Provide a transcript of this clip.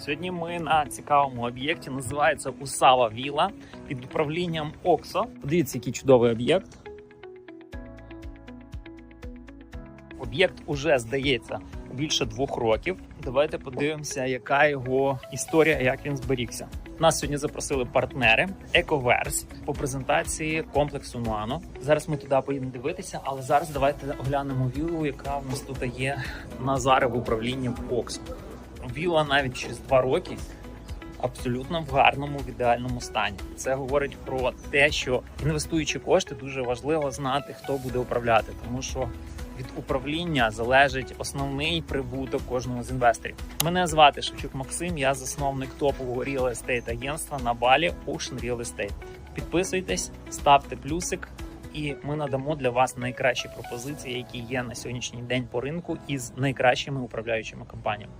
Сьогодні ми на цікавому об'єкті. Називається Усава Віла під управлінням Оксо. Подивіться, який чудовий об'єкт. Об'єкт уже здається більше двох років. Давайте подивимося, яка його історія, як він зберігся. Нас сьогодні запросили партнери Ecoverse по презентації комплексу Нуано. Зараз ми туди поїдемо дивитися, але зараз давайте оглянемо віллу, яка в нас тут є Назари в управлінні в Оксо. Віла навіть через два роки абсолютно в гарному, в ідеальному стані. Це говорить про те, що інвестуючи кошти, дуже важливо знати, хто буде управляти, тому що від управління залежить основний прибуток кожного з інвесторів. Мене звати Шевчук Максим. Я засновник топового real estate агентства на балі Ocean Real Estate. Підписуйтесь, ставте плюсик. І ми надамо для вас найкращі пропозиції, які є на сьогоднішній день по ринку із найкращими управляючими компаніями.